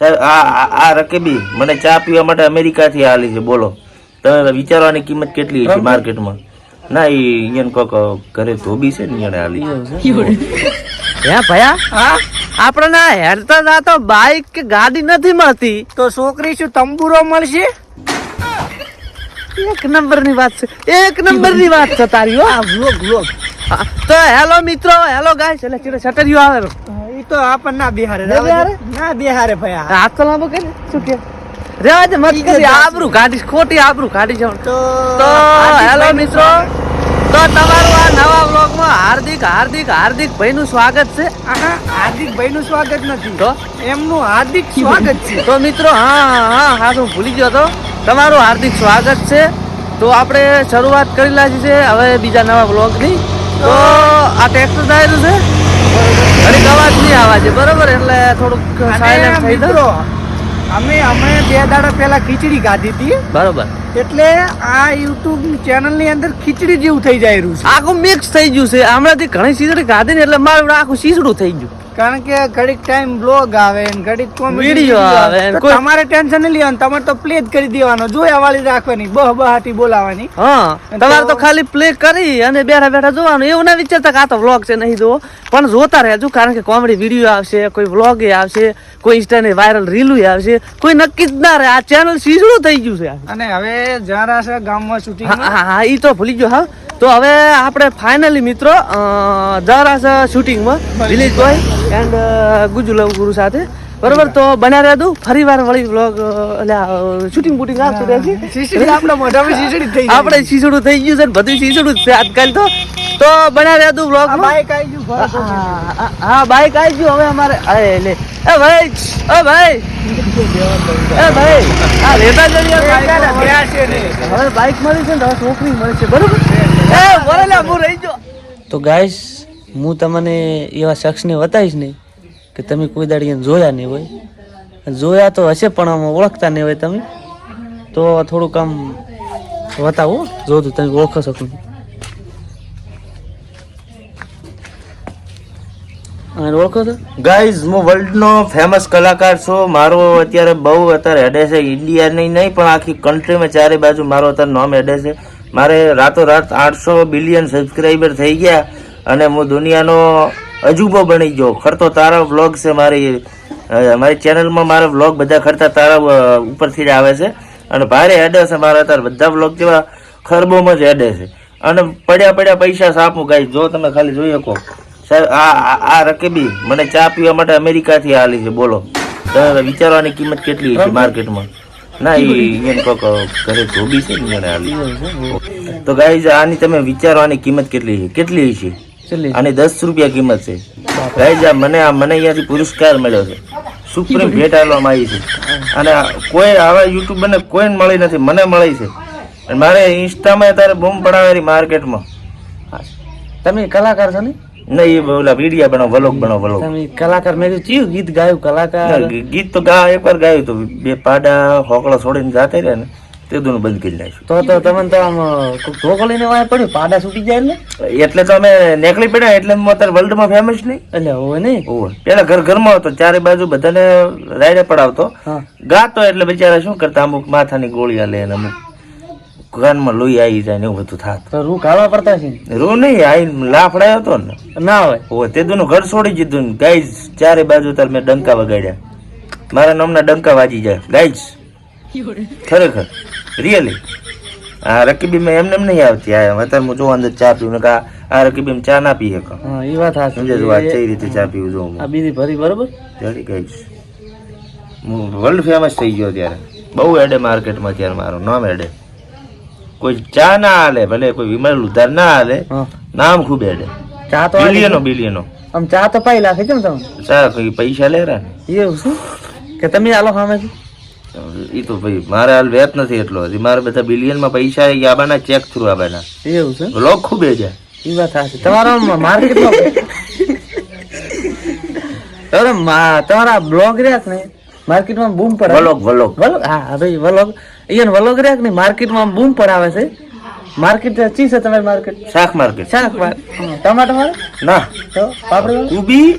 સાહેબ આ આ- રકેબી મને ચા પીવા માટે અમેરિકાથી આલી છે બોલો. તમે વિચારવાની કિંમત કેટલી છે માર્કેટમાં? ના એ અહીંયા કોક ઘરે ધોબી છે ને એને આલી. હે ભયા હા? આપણને હેરતા જાતો બાઈક કે ગાડી નથી મળતી. તો છોકરી શું તંબુરો મળશે? એક નંબરની વાત છે એક નંબરની વાત છે તારી હો. વ્લોગ વ્લોગ હા, તો હેલો મિત્રો હેલો ગાઈસ એટલે ચીડે આવે. તો આપણ ના બિહારે ના બિહારે? ભયા. હાથ તો લાંબો કરી શું કે? રેવા દે મત કરી આબરૂ કાઢીશ ખોટી આબરૂ કાઢી જવાનું તો હેલો ભાઈનું મિત્રો. તો તમારું આ નવા વ્લોગમાં હાર્દિક હાર્દિક હાર્દિક ભાઈનું સ્વાગત છે. હાર્દિક ભાઈ નું સ્વાગત નથી. તો? એમનું હાર્દિક સ્વાગત છે. તો મિત્રો હા હા હા હું ભૂલી ગયો તો તમારું હાર્દિક સ્વાગત છે. તો આપણે શરૂઆત કરી લાગી છે હવે બીજા નવા વ્લોગની. તો આ ટ્રેક્ટર ડાયરું છે. ઘડીક અવાજ નહીં આવા છે બરોબર? એટલે થોડુંક સાયલેન્ટ થઈ મિત્રો અમે અમે બે દાડા પહેલા ખીચડી ખાધી હતી. બરોબર. એટલે આ યુટ્યુબ ચેનલની અંદર ખીચડી જેવું થઈ જાય રહ્યું છે. આખું મિક્સ થઈ ગયું છે. હમણાંથી ઘણી સીઝડી ખાધી ને એટલે મારું આખું શીસડું થઈ ગયું. કારણ કે ઘડીક ટાઈમ બ્લોગ આવે ને ઘડીક video આવે. કોઈ- તમારે ટેન્શન નહીં લેવાનું. તમારે તો પ્લે જ કરી દેવાનો. જોયા વાળી રાખવાની. બહ બહાટી બોલાવાની. હા તમારે તો ખાલી પ્લે કરી અને બેઠા બેઠા જોવાનું. એવું ના વિચારતા કે આ તો વ્લોગ છે નહીં જોવો પણ જોતા રહેજો કારણ કે કોમેડી વીડિયો આવશે કોઈ વ્લોગ આવશે કોઈ ઇન્સ્ટાની વાયરલ રીલું આવશે. કોઈ નક્કી જ ના રહે. આ ચેનલ સીઝડું થઈ ગયું છે. અને હવે જારા છે ગામમાં શૂટિંગ હા હા ઈ તો ભૂલી ગયો હા. તો હવે આપણે ફાઇનલી મિત્રો અ, જરા છે શૂટિંગમાં દિલીપભાઈ એન્ડ ગુજુ લવ ગુરુ સાથે બરોબર? તો બન્યા રહેતું ફરી વાર વળી વ્લોગ શૂટિંગ બુટિંગ આવતું આપણા મોઢામાં થઈ આપણે શીસડું થઈ ગયું છે ને બધું શીસડું જ છે આજકાલ તો. તો રહ્યા રહેતું વ્લોગ બાઈક આવી ગયું. હા બાઈક આવી ગયું. હવે અમારે અરે લે. એ ભાઈ એ ભાઈ. એ ભાઈ આ લેતા જઈએ એકલા ગયા છે ને. હવે બાઈક મળી છે ને હવે છોકરી મળી છે બરોબર? એ બોલેલા હું રહી જો તો ગાઈસ હું તમને એવા શખ્સને બતાવીશ નહીં. કે તમે કોઈ દાડી જોયા નહીં હોય. જોયા તો હશે, પણ આમ ઓળખતા નહીં હોય તમે. તો થોડુંક આમ બતાવો, જો તમે ઓળખો શકો ઓળખો છો? ગાઈઝ હું વર્લ્ડનો ફેમસ કલાકાર છું. મારો અત્યારે બહુ અત્યારે હેડે છે ઇન્ડિયાની નહીં, પણ આખી કન્ટ્રીમાં ચારે બાજુ મારો અત્યારે નામ હેડે છે. મારે રાતોરાત આઠસો બિલિયન સબસ્ક્રાઈબર થઈ ગયા. અને હું દુનિયાનો અજુબો બની ગયો. ખરતો તારા વ્લોગ છે મારી મારી ચેનલમાં મારા વ્લોગ બધા ખરતા તારા ઉપરથી જ આવે છે. અને ભારે હેડે છે મારા અત્યારે. બધા વ્લોગ જેવા ખરબોમાં જ હેડે છે. અને પડ્યા પડ્યા પૈસા સાપું ગાઈ જો તમે ખાલી જોઈ શકો. સાહેબ આ આ- રકેબી મને ચા પીવા માટે અમેરિકાથી આલી છે. બોલો. તમે વિચારવાની કિંમત કેટલી છે માર્કેટમાં? ના એને કોક ઘરે ધોબી છે ને એને આલી. તો ગાઈઝ આની તમે વિચારવાની કિંમત કેટલી છે? કેટલી છે? આની દસ રૂપિયા કિંમત છે. ગાઈઝ મને આ મને અહીંયાથી પુરસ્કાર મળ્યો છે. સુપ્રીમ ભેટ આપવામાં આવી છે. અને કોઈ આવા યુટ્યુબરને કોઈ મળી નથી મને મળી છે. અને મારે ઇન્સ્ટામાં અત્યારે બૂમ પડાવેલી માર્કેટમાં. તમે કલાકાર છો ને? નહીં એ બોલા વિડીયા બનાવો વલોગ બનાવો વલોગ તમે કલાકાર મેં ચિયું ગીત ગાયું કલાકાર? ગીત તો ગા એકવાર ગાયું તો બે પાડા હોકળો છોડીને જાતે રહ્યા ને. તે દોનું બંધ કરી નાખ્યું. તો તો તમે તો આમ ધોકો લઈને વાય પડ્યું પાડા છૂટી જાય એટલે? એટલે તો અમે નીકળી પડ્યા એટલે હું અત્યારે વર્લ્ડમાં ફેમસ નહીં. એટલે હોય નહીં? હોય. પેલા ઘર ઘરમાં હતો ચારે બાજુ બધાને રાયડે પડાવતો. ગાતો એટલે બિચારા શું કરતા અમુક માથાની ગોળીયા લે ને અમુક કાનમાં લોહી આવી જાય ને એવું બધું થાત. તો રૂ ખાવા પડતા છે? રૂ નહીં આઈ લાફડાયો હતો ને. ના હોય. ઓવે તે દોનું ઘર છોડી દીધું ને. ગાઈઝ ચારે બાજુ તાર મેં ડંકા વગાડ્યા. મારા નામના ડંકા વાજી જાય. ગાઈઝ ખરેખર. રિયલી આ રકીબી મેં એમને એમ નહીં આવતી. આ અત્યારે હું જો અંદર ચા પીવું. કા આ આ રકીબી ચા ના પીએ કા હા એ વાત હા સમજે જો આ કઈ રીતે ચા પીવું જો આ બીજી ભરી બરોબર? જડી ગઈ હું વર્લ્ડ ફેમસ થઈ ગયો ત્યારે. બહુ એડે માર્કેટમાં ત્યારે મારું. નામ એડે કોઈ ચા ના હાલે ભલે કોઈ વિમલ ઉધાર ના હાલે નામ ખૂબ એડે ચા તો બિલિયનો બિલિયનો. આમ ચા તો પાઈ લાખે છે ને તમે? ચા કોઈ પૈસા લે રહ્યા ને. એવું શું? કે તમે આલો સામે એ તો ભાઈ મારે હાલ વેત નથી એટલો. હજી મારે બધા બિલિયનમાં પૈસા એ આબાના ચેક થ્રુ આબાના. એવું છે? લોક ખૂબ એ એ વાત સાચી. તમારો માર્કેટમાં તમારે મા- તમારા બ્લોગ રહ્યા ને માર્કેટમાં બૂમ પડે વલોગ વલોગ. વલોગ? હા ભાઈ વલોગ. અહીંયા વલોગ રહ્યા ને માર્કેટમાં બૂમ પડાવે છે. માર્કેટ ચી છે તમારી માર્કેટ શાક માર્કેટ શાક માર- હં, ટમાટર ના. તો? પાપડ? કુબી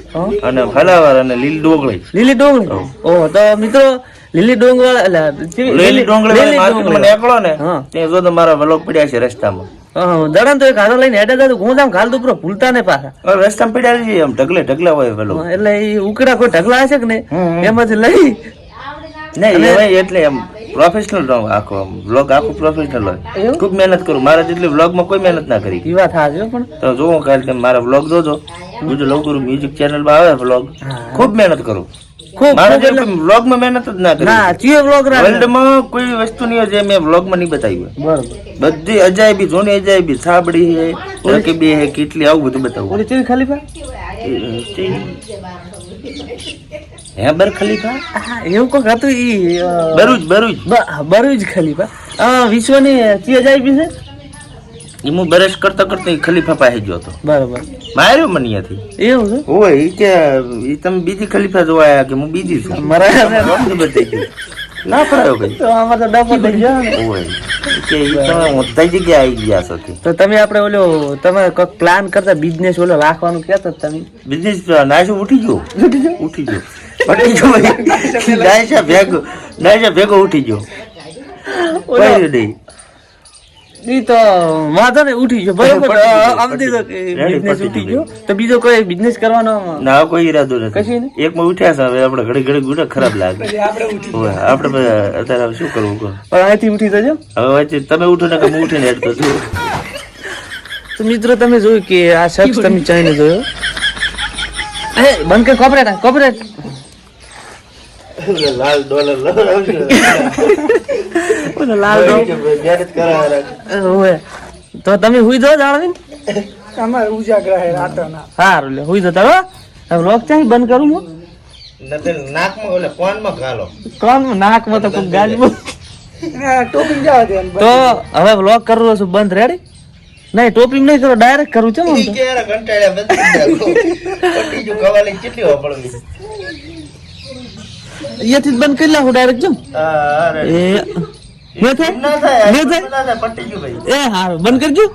અને ફલાવર અને લીલી ડોગળી. લીલી ડોગળી? ઓહ તો મિત્રો લીલી ડુંગળી એટલે લીલી. નીકળો ને. જો તો મારા વ્લોગ પડ્યા છે રસ્તામાં. હં, તો એક હારો લઈને હેડે જતો હું જામ ખાલ દુપરો ભૂલતા ને પાછા. રસ્તામાં પડ્યા છે આમ ઢગલે ઢગલા હોય પેલો એટલે એ ઉકડા કોઈ ઢગલા હશે કે ને. એમાંથી લઈ નહીં એટલે એમ પ્રોફેશનલ આખો વ્લોગ આખું પ્રોફેશનલ હોય? ખૂબ મહેનત કરું મારા જેટલી વ્લોગમાં કોઈ મહેનત ના કરી. એવા થાય પણ. તો જોવો કાલે મારા વ્લોગ જોજો. બીજું કરું મ્યુઝિક ચેનલમાં આવે વ્લોગ ખૂબ મહેનત કરું. ખૂબ મહેનત જ ના કરી ના ચીયો કોઈ વસ્તુ નહીં જે મેં વ્લોગમાં નહીં બતાવી હોય. બરોબર. બધી અજાયબી જોની અજાયબી છાબડી હે રકીબી હે કેટલી આવું બધું બતાવું. ઓલી ખલીફા? હે બર ખલીફા? એવું કોક હતું ઈ બરુજ બરુજ. બરુજ ખલીફા. વિશ્વની ચી અજાયબી છે? એ હું બ્રશ કરતા કરતા ખલીફા પાસે ગયો હતો. બરાબર. માર્યો મને અહીંયાથી એવું છે? હોય ઈ કે ઈ તમે બીજી ખલીફા જોવા આવ્યા કે હું બીજી છું? મરાયા બતાવી ગયું. ના પડાયો ભાઈ. તો આમાં તો ડબલ થઈ ગયો ને. હોય કે ઈ તમે મોટા જગ્યાએ આવી ગયા છો તો તમે આપણે ઓલો તમે કોઈક પ્લાન કરતા બિઝનેસ ઓલો રાખવાનું કહેતા તમે? બિઝનેસ નાશો ઉઠી ગયો. ઉઠી ગયો? ઉઠી ગયો. ભાઈ. નાશા ભેગો નાશા ભેગો ઉઠી ગયો નહીં. ઈ તો વાંધો ને ઉઠી ગયો. બરોબર આમ દીધો કે બિઝનેસ ઉઠી ગયો. તો બીજો કોઈ બિઝનેસ કરવાનો ના કોઈ ઈરાદો નથી. નહીં? એક માં ઉઠ્યા છે હવે આપણે ઘડી ઘડી ખરાબ લાગે. આપણે અત્યારે શું કરવું કહો? પણ અહીંથી ઉઠી જજો. હવે વચ્ચે તમે ઉઠો ને કે હું ઉઠીને છું તો મિત્રો તમે જોયું કે આ શખ્સ તમે ચાઈને જોયો. એ બંધ કે કોપરેટ કોપરેટ લાલ ડોલર ઓલો લાલ. તો તમે હુઈ જાઓ જાણવીને અમારે ઉજાગરા હે રાતના. સારું લે હુઈ હવે લોક ચાહી બંધ કરું હું? નાકમાં ઓલે કોનમાં નાકમાં તો કોઈ ગાડી બોલ. જવા દે તો હવે વ્લોગ કરવું છું બંધ રેડી નહીં ટોપી નહીં કરો ડાયરેક્ટ કરું છે કંટાળ્યા બધી કેટલી વાપરવી? અહીંયાથી જ બંધ કરી નાખું ડાયરેક્ટ અરે એ બંધ કરજો.